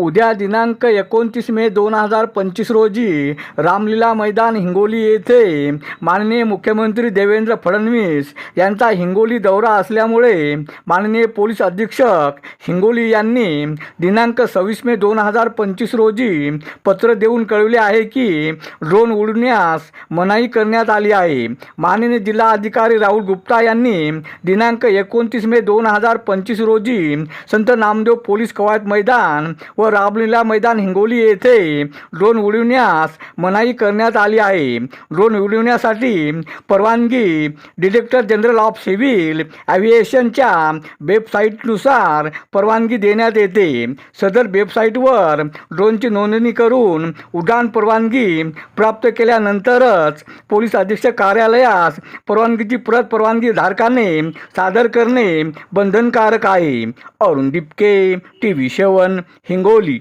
उद्या दिनांक एकोणतीस मे दोन हजार पंचवीस रोजी रामलीला मैदान हिंगोली येथे माननीय मुख्यमंत्री देवेंद्र फडणवीस यांचा हिंगोली दौरा असल्यामुळे माननीय पोलीस अधीक्षक हिंगोली यांनी दिनांक सव्वीस मे दोन हजार पंचवीस रोजी पत्र देऊन कळविले आहे की ड्रोन उडण्यास मनाई करण्यात आली आहे. माननीय जिल्हा अधिकारी राहुल गुप्ता यांनी दिनांक एकोणतीस मे दोन हजार पंचवीस रोजी संत नामदेव पोलीस कवायत मैदान व रामलीला मैदान हिंगोली येथे. ड्रोन उडविण्यास मनाई करण्यात आली आहे. ड्रोन उडविण्यासाठी परवानगी. डिरेक्टर जनरल ऑफ सिव्हिल ॲव्हिएशनच्या वेबसाईटनुसार परवानगी देण्यात येते. सदर वेबसाईटवर ड्रोनची नोंदणी करून उड्डाण परवानगी प्राप्त केल्यानंतरच पोलीस अधीक्षक कार्यालयास परवानगीची प्रत परवानगी धारकाने सादर करणे बंधनकारक आहे. Arun Dipke T V seven Hingoli.